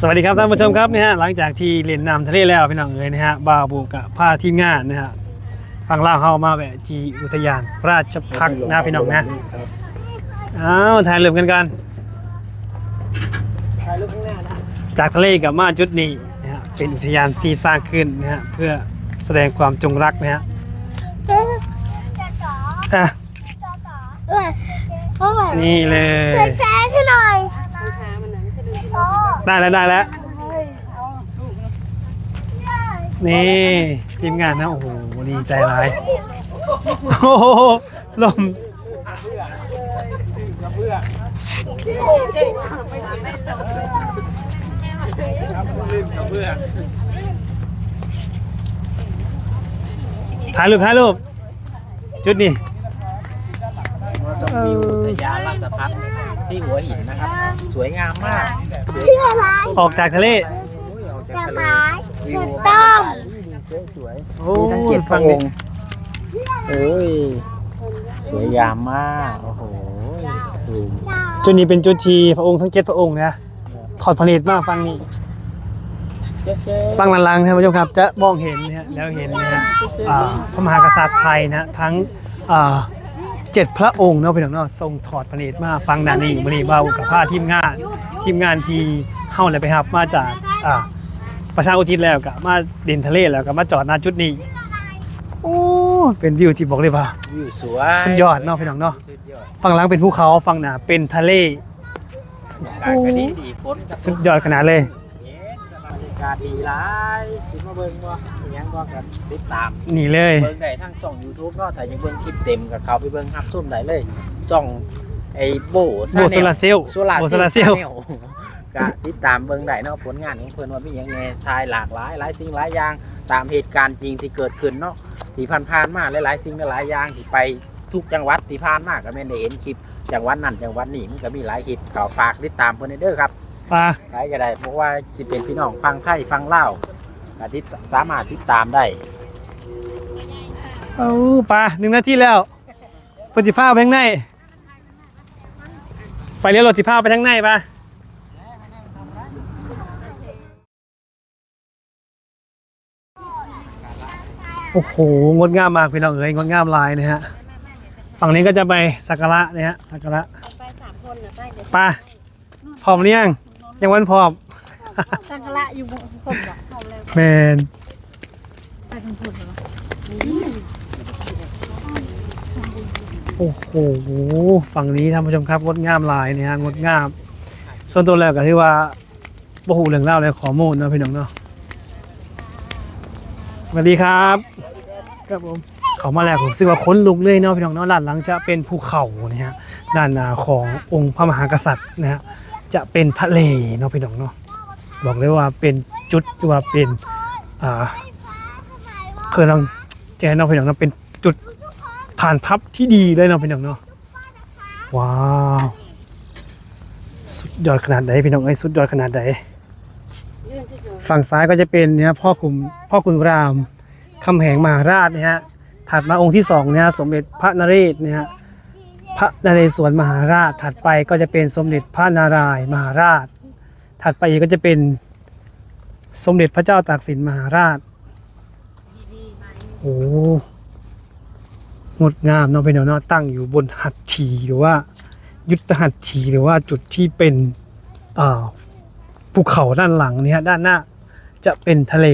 สวัสดีครับท่านผู้ชมครับเนี่ยฮะหลังจากที่เล่นน้ำทะเลแล้วพี่น้องเอ๋ยนะฮะบาวบุกับพาทีมงานนะฮะฟังเล่าวเข้ามาแวะจีอุทยาน ราชพักษ์นะพี่น้องนะอ้าวถ่ายรูปกันกันถ่ายรูปข้างหน้านะจากทะเลกลับมาจุดนี้นะฮะเป็นอุทยานที่สร้างขึ้นนะฮะเพื่อแสดงความจงรักนะฮะอะ เอ้ยโอ้ยนี่เลยเป็นแฟนขึ้นหน่อยโอ้ ได้แล้วได้แล้ว นี่ทีมงานนะ โอ้โหดีใจร้าย โอ้โหลมถ่ายรูปถ่ายรูปจุดนี้มาชมวิวอุทยาราชพัฒน์ ที่หัวหินนะครับ สวยงามมากสวยชื่ออะไรออกจากทะเลโอ้ยออกจากจะทะเลไม้วิถูวกต้องสวยโอ้ๆมีทั้งเจ็ดพฟัระงอดิงค์โอ้ย สวยงามมาก โอ้โหดูจุดนี้เป็นจุดที่พระองค์ทั้งเจ็ดพระองค์นะถอดผลิตมาฟังนี้เจ๊เจ๊ฟังลังๆท่านผู้ชมครับ จะมองเห็นนะฮะแล้วเห็นนะฮะอ่าพระมหากษัตริย์ไทยนะทั้งอ่าเจ็ดพระองค์เนาะพี่น้องเนาะทรงถอดผลิตมาฟังดานนี้มันนี่เบากับผ้าทีมงาน ทีมงานที่เข้าเลยไปครับมาจากอ่าประชาอุทิศแล้วกับมาดินทะเลแล้วก็มาจอดหน้าจุดนี้โอ้เป็นวิวที่บอกเลยว่า วิวสวยสุดยอดเนาะพี่น้องเนาะ สุดยอดฝั่งหลังเป็นภูเขาฝั่งหน้าเป็นทะเล อากาศก็ดีดีฝนก็ตก สุดยอดขนาดเลย กาศดีหลายสิมาเบิ่งบ่อิหยังก็กันติดตาม นี่เลย เบิ่งได้ทั้งช่อง YouTube เนาะแต่ยังเบิ่งคลิปเต็มกับเขาไปเบิ่งฮับซุ่มได้เลยช่องไอ้โบโบโซลาเซลลโซลาโบเซโซลลาล์เซลล แนลก็ติดตามเบิ่งได้เนาะผลงานของเพิ่นว่ามีหยังแหน่ทายหลากหลายหลายสิ่งหลายอย่างตามเหตุการณ์จริงที่เกิดขึ้นเนาะที่ผ่านๆมาหลายๆสิ่งหลายๆอย่างที่ไปทุกจังหวัดที่ผ่านมาก็แม่นได้เห็นคลิปจังหวัดนั้นจังหวัดนี้มันก็มีหลายคลิปเขาฝากติดตามเพิ่นเด้อครับ ปลาใครก็ได้เพราะว่าสิเป็นพี่น้องฟังไทยฟังเล่าวก็ติดสามารถติดตามได้เอาปลาหนึ่งนาทีแล้วเปิดจิฟ้าไปทางในไฟเลี้ยวรถจิฟ้าไปทางในปะโอ้โหงดงามมากพี่น้องเอ้ยงดงามหลายนะฮะฝั่งนี้ก็จะไปสักการะนะฮะสักการะไปสามคนนะไปเดี๋ยวปลาพร้อมหรือยัง ยังวันพร้อมสังกะละอยู่บนผมบอกผมเลยแมนไปทางผมเหรอโอ้โหฝั่งนี้ท่านผู้ชมครับงดงามหลายเนี่ยฮะงดงาม ส่วนตัวแล้วก็ที่ว่าบ่หูเรื่องเล่าวเลยขอมูลเนาะพี่น้องเนาะสวัสดีครับครับผมเขามาแล้วผมซึ่งว่าค้นลุกเลยเนาะพี่น้องเนาะด้านหลังจะเป็นภูเขาเนี่ยฮะด้านหน้าขององค์พระมหากษัตริย์นะฮะ จะเป็นทะเลเนาะพี่น้องเนาะบอกเลยว่าเป็นจุดว่าเป็นอ่าเคยลองแกเนาะพี่น้องเนาะเป็นจุดฐานทัพที่ดีเลยเนาะพี่น้องเนาะว้าวสุดยอดขนาดไหนพี่น้องไอ้สุดยอดขนาดไหนฝั่งซ้ายก็จะเป็นเนี่ยพ่อขุมพ่อคุณรามคำแหงมหาราชนะฮะถัดมาองค์ที่สองเนี่ยสมเด็จพระนเรศเนี่ยฮะ พระนเรศวรมหาราช ถัดไปก็จะเป็นสมเด็จพระนารายณ์มหาราช ถัดไปอีกก็จะเป็นสมเด็จพระเจ้าตากสินมหาราชโอ้งดงามเนาะพี่น้องเนาะตั้งอยู่บนหัตถีหรือว่า ยุทธหัตถีหรือว่าจุดที่เป็นอ่าภูเขาด้านหลังเนี่ยด้านหน้าจะเป็นทะเล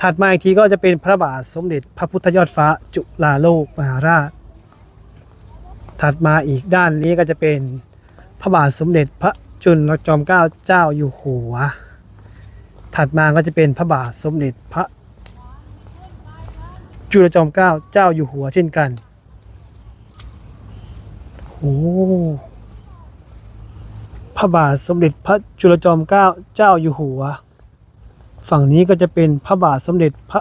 ถัดมาอีกทีก็จะเป็นพระบาทสมเด็จพระพุทธยอดฟ้าจุฬาโลกมหาราช ถัดมาอีกด้านนี้ก็จะเป็นพระบาทสมเด็จพระจุลจอมเกล้าเจ้าอยู่หัว ถัดมาก็จะเป็นพระบาทสมเด็จพระจุลจอมเกล้าเจ้าอยู่หัวเช่นกันโอ้พระบาทสมเด็จพระจุลจอมเกล้าเจ้าอยู่หัว ฝั่งนี้ก็จะเป็นพระบาทสมเด็จพระ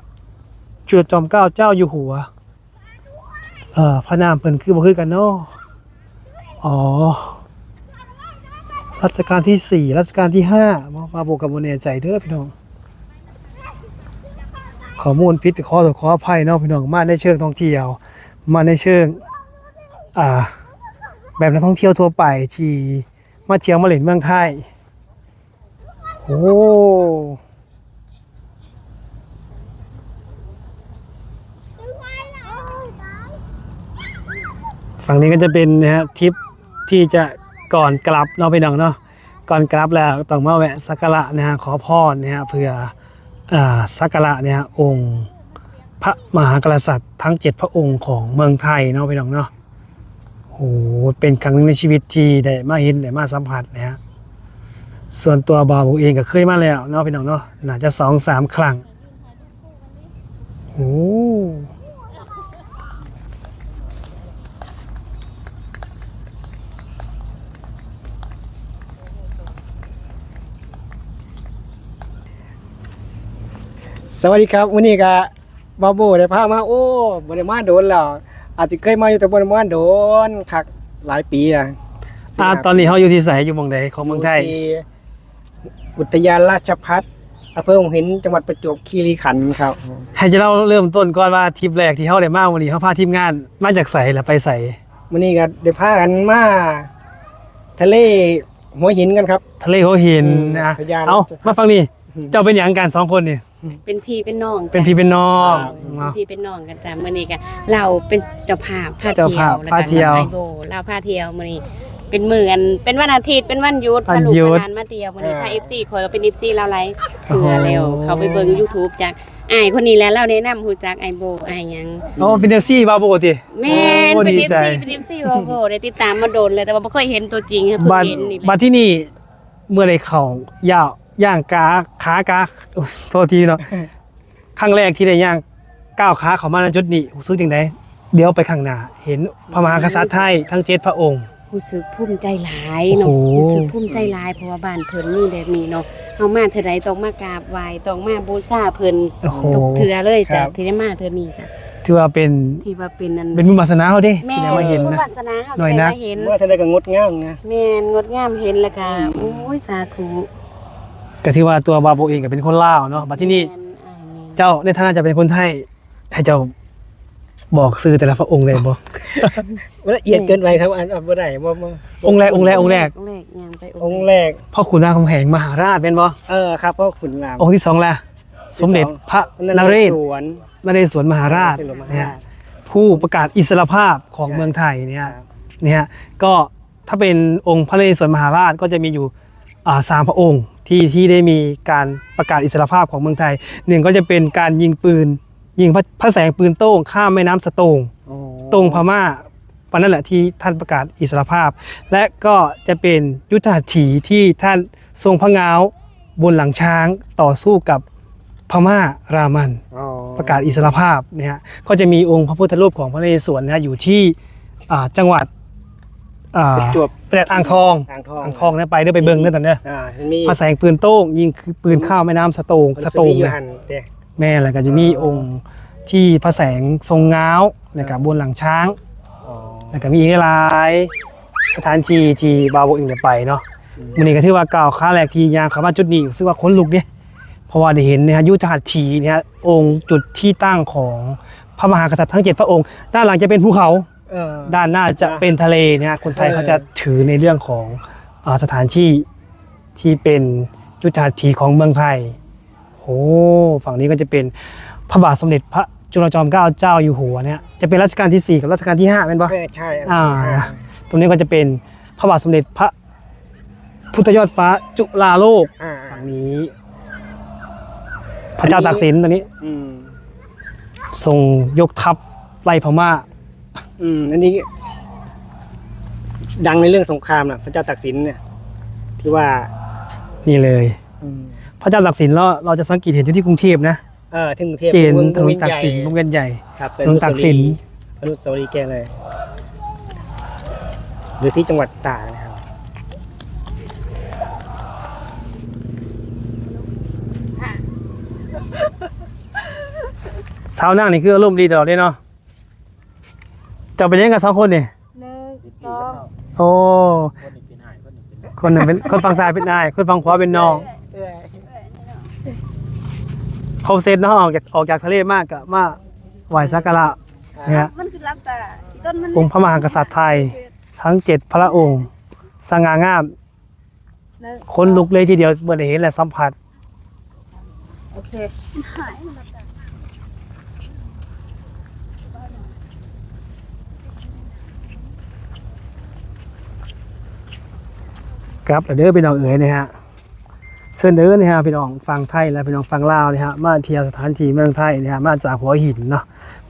จุลจอมเกล้าเจ้าอยู่หัว เอ่อพระนามเพิ่นคือบ่คือกันเนาะอ๋อรัชกาลที่สี่รัชกาลที่ห้ามาบวกกับโมเนใจเด้อพี่น้องข้อมูลพิษขอขออภัยเนาะพี่น้องมาในเชิงท่องเที่ยว มาในเชิงอ่าแบบนักท่องเที่ยวทั่วไปที่มาเที่ยวมาเล่นเมืองไทยโอ้ ฝั่งนี้ก็จะเป็นนะฮะทริปที่จะก่อนกลับเนาะพี่น้องเนาะก่อนกลับแล้วต้องมาแวะสักการะนะฮะขอพรนะฮะเพื่ออ่าสักการะเนี่ยฮะองค์พระมหากษัตริย์ทั้งเจ็ดพระองค์ของเมืองไทยเนาะพี่น้องเนาะโอ้โหเป็นครั้งหนึงในชีวิตที่ได้มาเห็นได้มาสัมผัสนะฮะส่วนตัวบาวผมเองก็เคยมาแล้วเนาะพี่น้องเนาะน่าจะสองสามครั้งโอ้ สวัสดีครับวันนี้ก็บาโบได้พามาโอ้บริมาโดนแล้วอาจจะเคยมาอยู่แต่บริมาโดนคักหลายปีอะอ่าตอนนี้เขาอยู่ที่ไสอยู่หมองใดของเมืองไทยที่อุทยานราชพัฒน์อำเภอหัวหินจังหวัดประจวบคีรีขันธ์ครับ ให้จะเล่าเริ่มต้นก่อนว่าทริปแรกที่เขาได้มาวันนี้เขาพาทีมงานมาจากไสแล้วไปไสวันนี้ก็ได้พากันมาทะเลหัวหินกันครับ ทะเลหัวหินอืมนะทะยานเอามาฟังนี่เจ้าเป็นหยังกันสองคนนี่ เป็นพี่เป็นน้องเป็นพี่เป็นน้องเป็นเนาะ พี่เป็นน้องกันจ้ะมื้อนี้ก็เราเป็นเจ้าภาพพาเจ้าเที่ยภาพวพาเที่ยวไอโบเราพาเที่ยวมื้อนี้เป็นมื้ออันเป็นวันอาทิตย์เป็นวันหยุดวันพาลูกหยุดพาหลานมาเที่ยวมื้อนี้ถ้า FC คอยก็เป็น FC เราไลฟ์เผื่อแล้วโอ้เขาไปเบิ่ง YouTube จากอ้ายคนนี้แหล้วเราแนะนำฮู้จักไอโบอ้ายหยังอ๋อเป็นเดลซี่บาโบติแม่นโอ้เป็นดีใจ FC เป็น FC โอ้โหได้ติดตามมาโดนเลยแต่ว่าบ่เคยเห็นตัวจริงค่ะเพิ่งบัดเห็นนี่แหบัละดที่นี่เมื่อไรเขาย่าว ย่างกาขากาโอ้ยโทษทีเนาะครั้งแรกที่ได้ย่างก้าวขาเขามาในจุดนี้รู้สึกจังไดเดี๋ยวไปข้างหน้าเห็นพระมหากษัตริย์ไทยทั้งเจ็ดพระองค์รู้สึกภูมิใจหลายเนาะโอ้โหรู้สึกภูมิใจหลายเพราะว่าบ้านเพิ่นมีแบบนี้เนาะเฮามาเทื่อใดต้องมากราบไหว้ต้องมาบูชาเพิ่นโอ้โหทุกเทื่อเลยจ้ะครับที่ได้มาเทื่อนี้จ้ะถือว่าเป็นที่ว่าเป็นอันเป็นบุญวาสนาเขาเดิแม่ที่ได้มาเห็นบุญนะวาสนาเฮาหน่อยได้นะมาเห็นเมื่อทะเลก็งดงามนะแม่นงดงามเห็นแล้วก็โอ้ยสาธุ ก็ถือว่าตัวบาโบเองก็เป็นคนลาวเนาะบัดที่นี่แม่อ้ายนี่เจ้าในฐานะจะเป็นคนไทยให้เจ้าบอกซื้อแต่ละพระองค์เลยบ่มันละเอียดเกินไปครับอันอันบ่ได้บ่บ่องค์แรกองค์แรกองค์แรกองค์แรกยังไปองค์แรกพ่อขุนรามคำแหงมหาราชเป็นบ่เออครับพ่อขุนรามองค์ที่สองล่ะสมเด็จพระนเรศสวนนเรศวรมหาราชนเรศวรมหาราชเนี่ยผู้ประกาศอิสรภาพของเมืองไทยเนี่ยเนี่ยก็ถ้าเป็นองค์พระนเรศวรมหาราชก็จะมีอยู่อ่า สามพระองค์ที่ที่ได้มีการประกาศอิสรภาพของเมืองไทยหนึ่งก็จะเป็นการยิงปืน ยิงพระพระแสงปืนโต้งข้ามแม่น้ำสะโตงโอ้ตรงพม่าวันนั้นแหละที่ท่านประกาศอิสรภาพ และก็จะเป็นยุทธหัตถีที่ท่านทรงพระเงาวบนหลังช้างต่อสู้กับพม่ารามันอ๋อประกาศอิสรภาพเนี่ยฮะก็จะมีองค์พระพุทธรูปของพระนเรศวรนะฮะอยู่ที่อ่าจังหวัด อ่าประจวบแปดอ่างทองอ่างทองอ่างทองเนี่ยไปเด้อไปเบิ่งเด้อตอนเนี้ยอ่ามีพระแสงปืนโต้งยิงคือปืนข้าวแม่น้ำสะโตงมันสะสโตวีงอยู่นะหันแต่ แม่อะไรก็จะมีองค์ที่พระแสงทรงง้าวนะครับบนหลังช้างอ๋อแล้วก็มีอีกหลายสถานที่ที่บาวโบเองได้ไปเนาะมันนี้ก็ถือว่าก้าวขาแรกที่ยางเข้ามาจุดนี้รู้สึกว่าขนลุกเนี่ยเพราะว่าได้เห็นนะฮะยุทธหัตถีเนี่ยฮะองค์จุดที่ตั้งของพระมหากษัตริย์ทั้งเจ็ดพระองค์ ด้านหลังจะเป็นภูเขาเออ ด้านหน้าจะเป็นทะเลเนี่ยฮะคนไทยเออเขาจะถือในเรื่องของอาสถานที่ที่เป็นยุทธหัตถีของเมืองไทยโอ้ฝั่งนี้ก็จะเป็นพระบาทสมเด็จพระจุลจอมเกล้าเจ้าอยู่หัวเนี่ยจะเป็นรัชกาลที่สี่กับรัชกาลที่ห้าเป็นปะเออใช่นอ่าที่ห้ตรงนี้ก็จะเป็นพระบาทสมเด็จพระพุทธยอดฟ้าจุฬาโลกอ่าฝั่งนี้ พระเจ้าตากสินตัวนี้อืมทรงยกทัพไล่พม่า อืมอันนี้ ดังในเรื่องสงครามน่ะพระเจ้าตากสินเนี่ย ที่ว่า นี่เลย อืมพระเจ้าตากสินเราเราจะสังเกตเห็นอยู่ที่กรุงเทพนะเออที่กรุงเทพเจนวงถนวงนตากสินวงใหญ่เวียนใหญ่ครับถนนตากสินอนุสาวรีย์แกเลย หรือที่จังหวัดตากนะครับสาวนั่งนี่คืออารมณ์ดีตลอดเลยเนาะ จะเป็นยังไงกับสองคนนี่หนึ่งสองโอ้คนหนึ่งเป็นคนฝั่งซ้ายเป็นนายคนฝั่งขวาเป็นน้องเขาเซตเนาะออกจากออกจากทะเลมากกะมาไหว้สักการะเนี่ยมันคือรับตาที่ต้นมันองค์พระมหากษัตริย์ไทย ทั้งเจ็ดพระองค์สง่างามแล้วคนลุกเลยทีเดียวเมื่อได้เห็นและสัมผัสโอเค ครับเด้อพี่น้องเอ๋ยนะฮะเชิญเด้อนะฮะพี่น้องฟังไทยและพี่น้องฟังลาวนะฮะมาเที่ยวสถานที่เมืองไทยนะฮะมาจากหัวหินเนาะ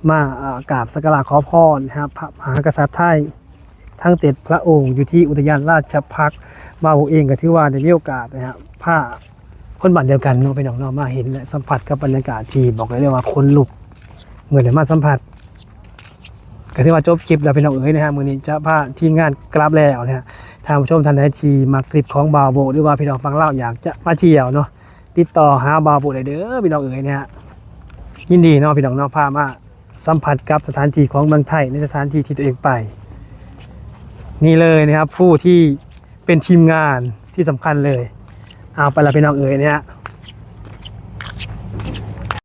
มาอากราบสักการะขอพรนะฮะพระมหากษัตริย์ไทยทั้งเจ็ดพระองค์อยู่ที่อุทยานราชพักษ์มาผมเองก็ถือว่าได้มีโอกาสนะฮะผ้าคนบ้านเดียวกันเนาะพี่น้องเนาะมาเห็นและสัมผัสกับบรรยากาศที่บอกเลยว่าคนลุกเหมือนได้มาสัมผัสก็ถือว่าจบคลิปแล้วพี่น้องเอ๋ยนะฮะมือนี้จะพาทีมงานกลับแล้วนะฮะ ทางผู้ชมท่านใดที่มากริบของบาวโบหรือว่าพี่น้องฟังเล่าอยากจะมาเที่ยวเนาะติดต่อหาบาวโบได้เด้อพี่น้องเอ๋ยเนี่ยยินดีเนาะพี่น้องเนาะพามาสัมผัสกับสถานที่ของเมืองไทยในสถานที่ที่ตัวเองไป นี่เลยนะครับผู้ที่เป็นทีมงานที่สำคัญเลย เอาไปละพี่น้องเอ๋ยเนี่ย